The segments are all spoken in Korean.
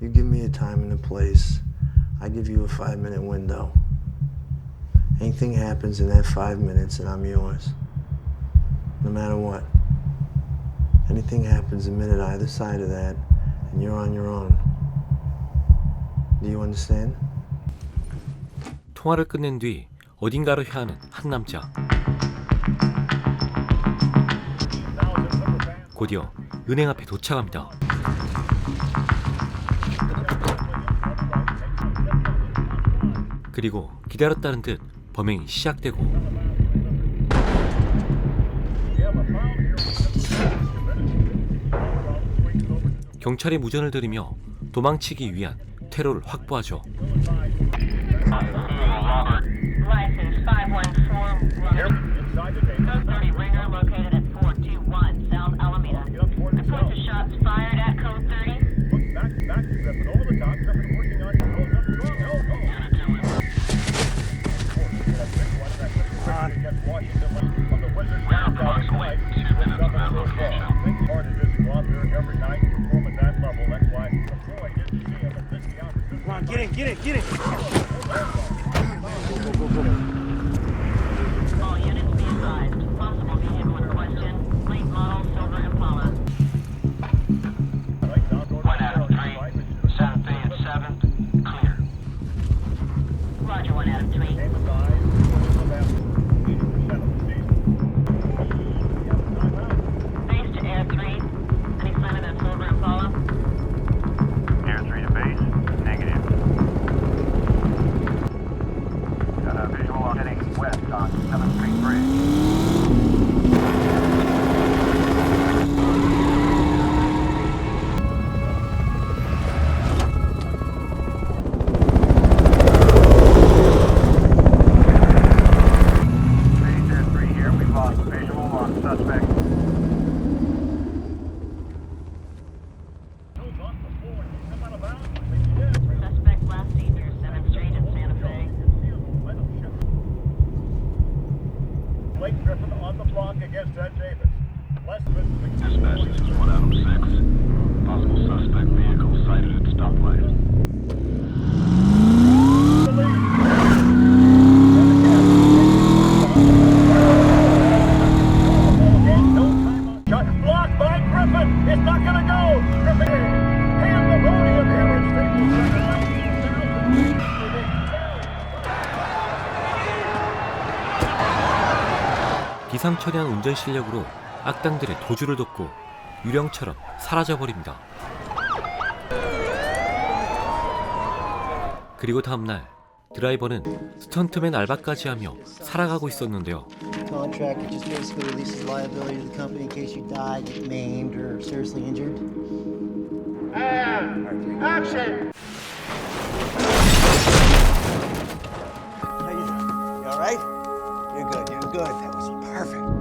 You give me a time and a place. I give you a five minute window. Anything happens in that five minutes, and I'm yours. No matter what. Anything happens a minute either side of that, and you're on your own. Do you understand? 통화를 끝낸 뒤 어딘가로 향하는 한 남자. 곧이어 은행 앞에 도착합니다. 그리고 기다렸다는 듯 범행이 시작되고 경찰이 무전을 들으며 도망치기 위한 퇴로를 확보하죠. Come on, get in, 비상처리한 운전 실력으로 악당들의 도주를 돕고 유령처럼 사라져버립니다. 그리고 다음날 드라이버는 스턴트맨 알바까지 하며 살아가고 있었는데요. You're good. You're good. That was perfect.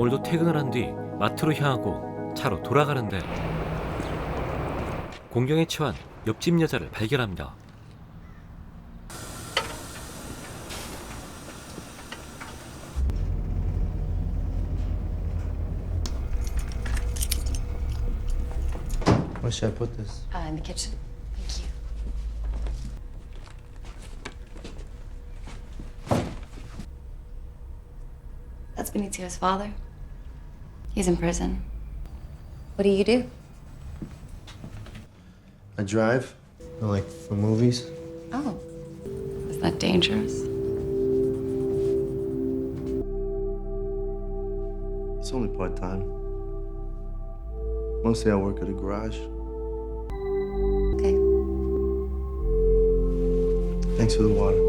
오늘도 퇴근을 한 뒤 마트로 향하고 차로 돌아가는데 공경에 처한 옆집 여자를 발견합니다. Where should I put this? Uh, in the kitchen. Thank you. That's Benitio's father. He's in prison. What do you do? I drive? Like for movies? Oh, is that dangerous? It's only part time. Mostly I work at a garage. Okay. Thanks for the water.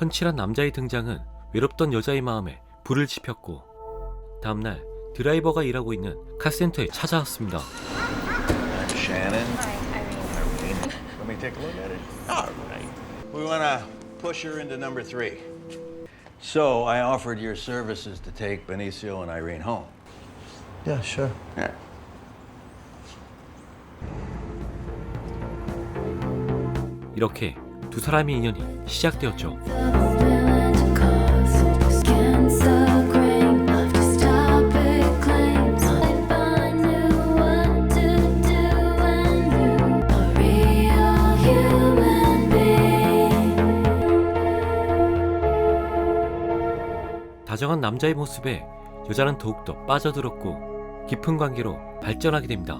훤칠한 남자의 등장은 외롭던 여자의 마음에 불을 지폈고 다음날 드라이버가 일하고 있는 카센터에 찾아왔습니다. Shannon. Irene. Let me take a look at it. All right. We want to push her into number three. So I offered your services to take Benicio and Irene home. Yeah, sure. Yeah. 이렇게 두 사람의 인연이 시작되었죠. 남자의 모습에 여자는 더욱더 빠져들었고 깊은 관계로 발전하게 됩니다.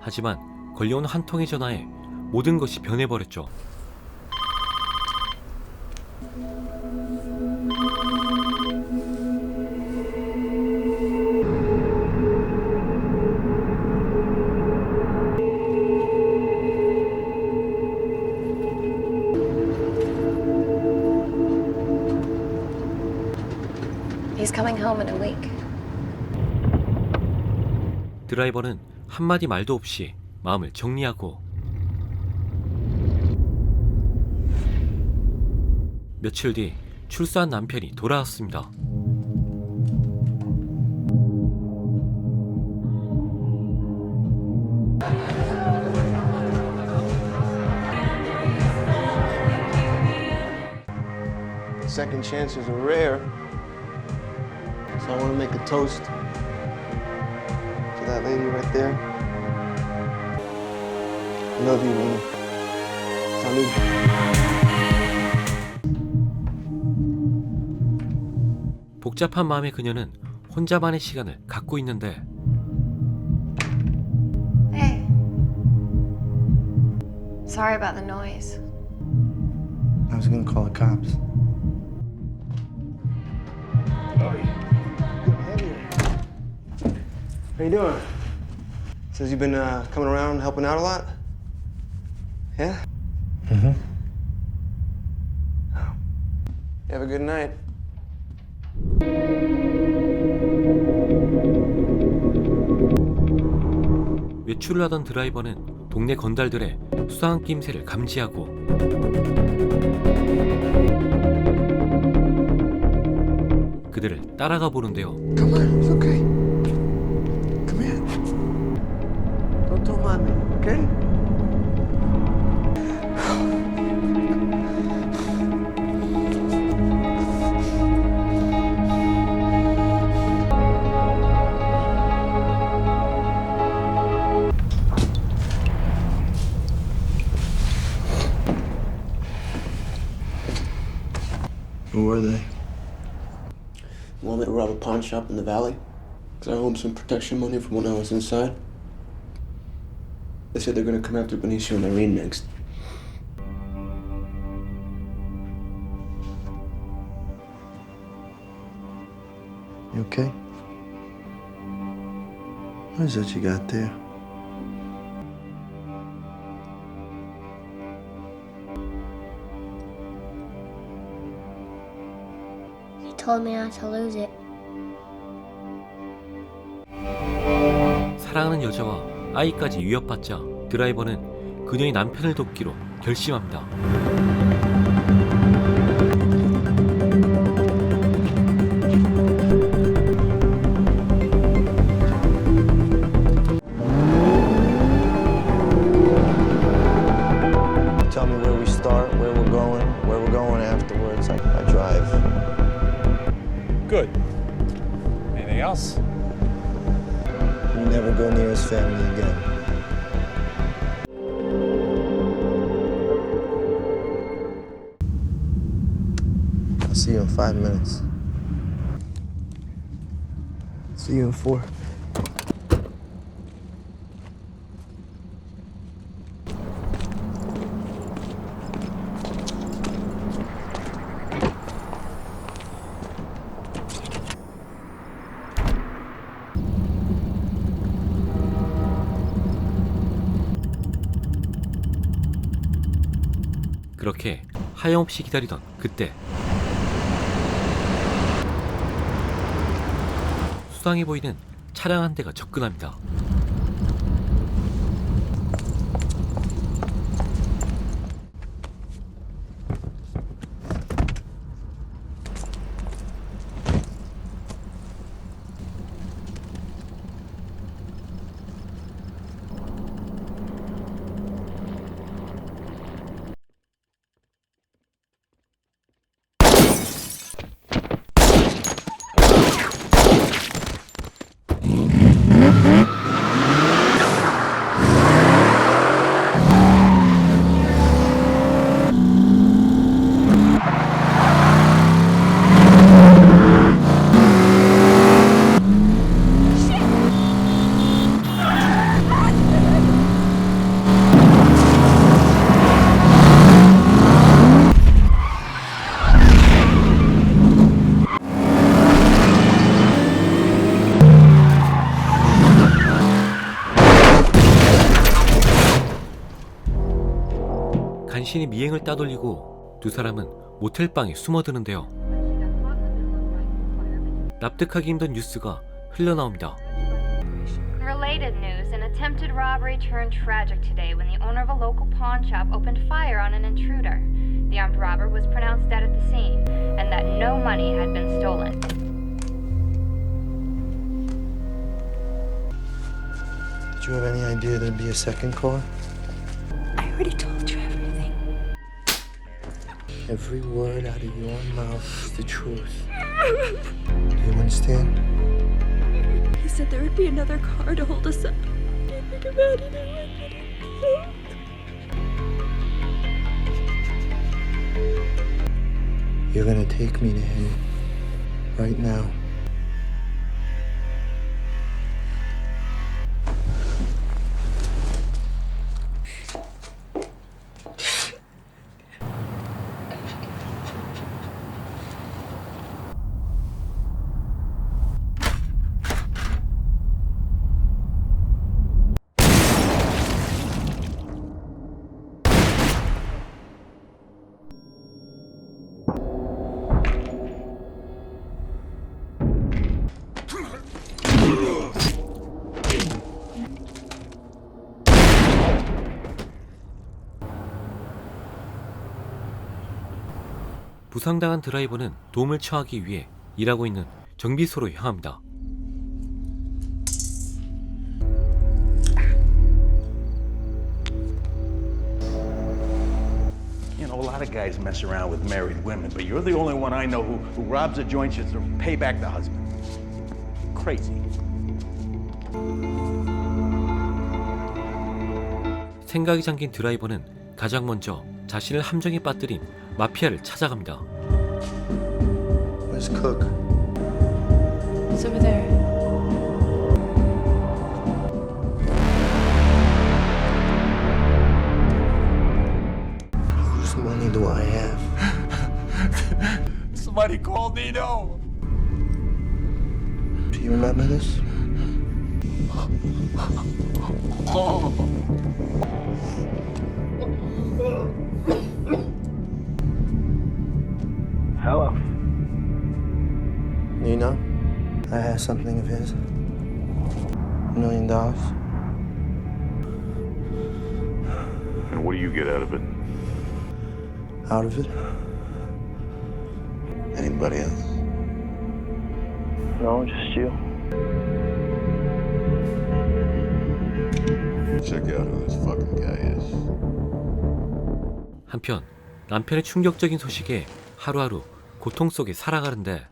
하지만 걸려온 한 통의 전화에 모든 것이 변해버렸죠. Coming home in a week. 드라이버는 한마디 말도 없이 마음을 정리하고 며칠 뒤 출소한 남편이 돌아왔습니다. Second chances are rare. So I want to make a toast to that lady right there. I love you, Winnie. Salud. 복잡한 마음의 그녀는 혼자만의 시간을 갖고 있는데 Hey. Sorry about the noise. I was gonna call the cops. How you doing? Says you've been uh, coming around helping out a lot. Yeah. Mm-hmm. Have a good night. 외출을 하던 드라이버는 동네 건달들의 수상한 낌새를 감지하고 그들을 따라가 보는데요. Come on, it's okay. Okay? Who were they? Want me to rob a pawn shop in the valley? Because I owe them some protection money from when I was inside. They said they're gonna come after Benicio and Irene next. You okay? What is that you got there? He told me not to lose it. 사랑하는 여자와 아이까지 위협받자 드라이버는 그녀의 남편을 돕기로 결심합니다. In four. 그렇게 하염없이 기다리던 그때 수상해 보이는 차량 한 대가 접근합니다. 미행을 따돌리고 두 사람은 모텔방에 숨어드는데요. 납득하기 힘든 뉴스가 흘러나옵니다. Related news an attempted robbery turned tragic today when the owner of a local pawn shop opened fire on an intruder. The armed robber was pronounced dead at the scene, and that no money had been stolen. Did you have any idea there'd be a second car? I already told you everything. Every word out of your mouth is the truth. Do you understand? He said there would be another car to hold us up. Think about it. You're gonna take me to him right now. 부상당한 드라이버는 도움을 청하기 위해 일하고 있는 정비소로 향합니다. You know, a lot of guys mess around with married women, but you're the only one I know who, who robs a joint just to pay back the husband. Crazy. 생각이 잠긴 드라이버는 가장 먼저 자신을 함정에 빠뜨린 마피아를 찾아갑니다. Where's Cook? It's over there. Whose money do I have? Somebody call Nino. Do you remember this? Hello. You know, I have something of his. A million dollars. And what do you get out of it? Out of it? Anybody else? No, just you. Check out who this fucking guy is. 한편 남편의 충격적인 소식에 하루하루 고통 속에 살아가는데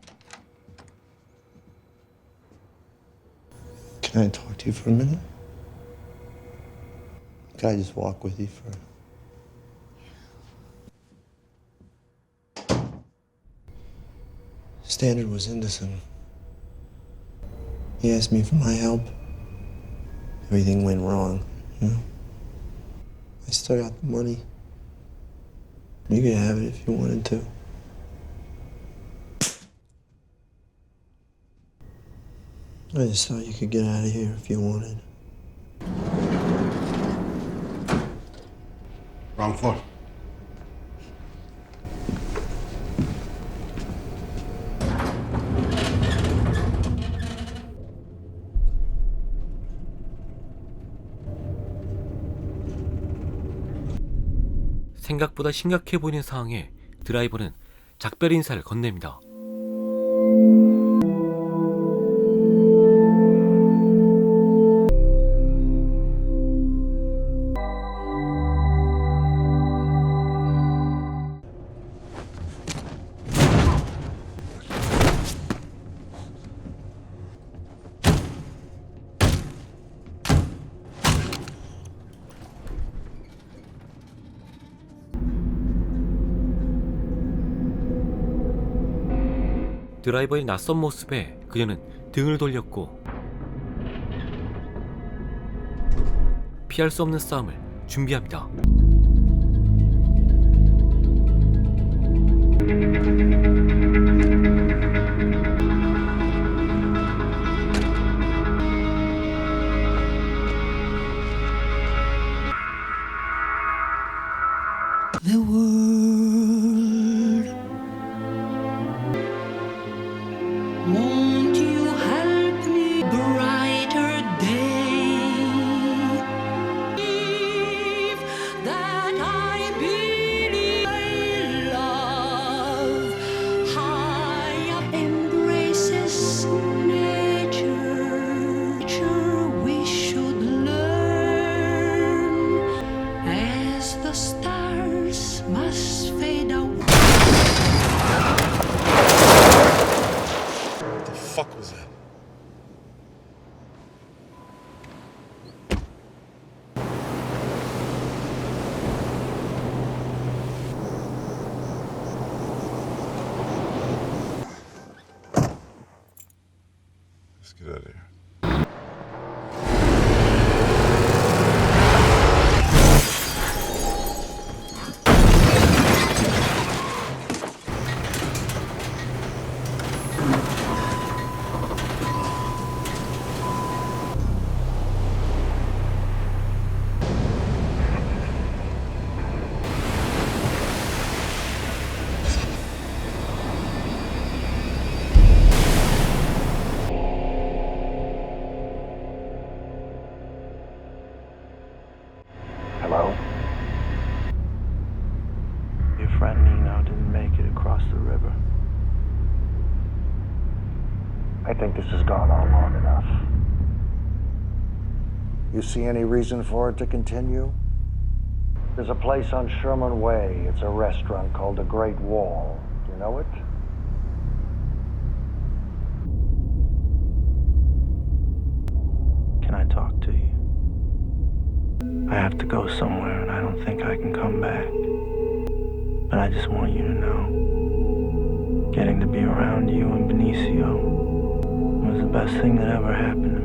Can I talk to you for a minute? Can I just walk with you for a Standard was some. He asked me for my help. Everything went wrong, you know? I still got the money. You could have it if you wanted to. I just thought you could get out of here if you wanted. Wrong floor. 생각보다 심각해 보이는 상황에 드라이버는 작별 인사를 건넵니다. 드라이버의 낯선 모습에 그녀는 등을 돌렸고 피할 수 없는 싸움을 준비합니다. See any reason for it to continue? There's a place on Sherman Way. It's a restaurant called the Great Wall. Do you know it? Can I talk to you? I have to go somewhere and I don't think I can come back. But I just want you to know getting to be around you and Benicio was the best thing that ever happened to me.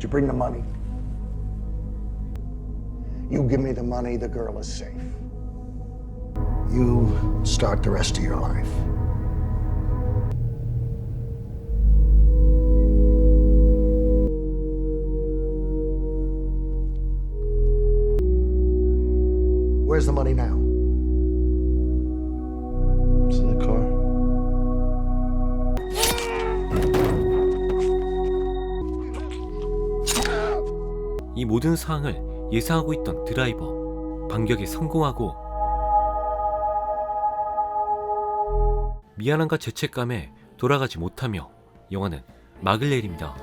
Did you bring the money? You give me the money, the girl is safe. You start the rest of your life. Where's the money now? 모든 상황을 예상하고 있던 드라이버 반격에 성공하고 미안함과 죄책감에 돌아가지 못하며 영화는 막을 내립니다.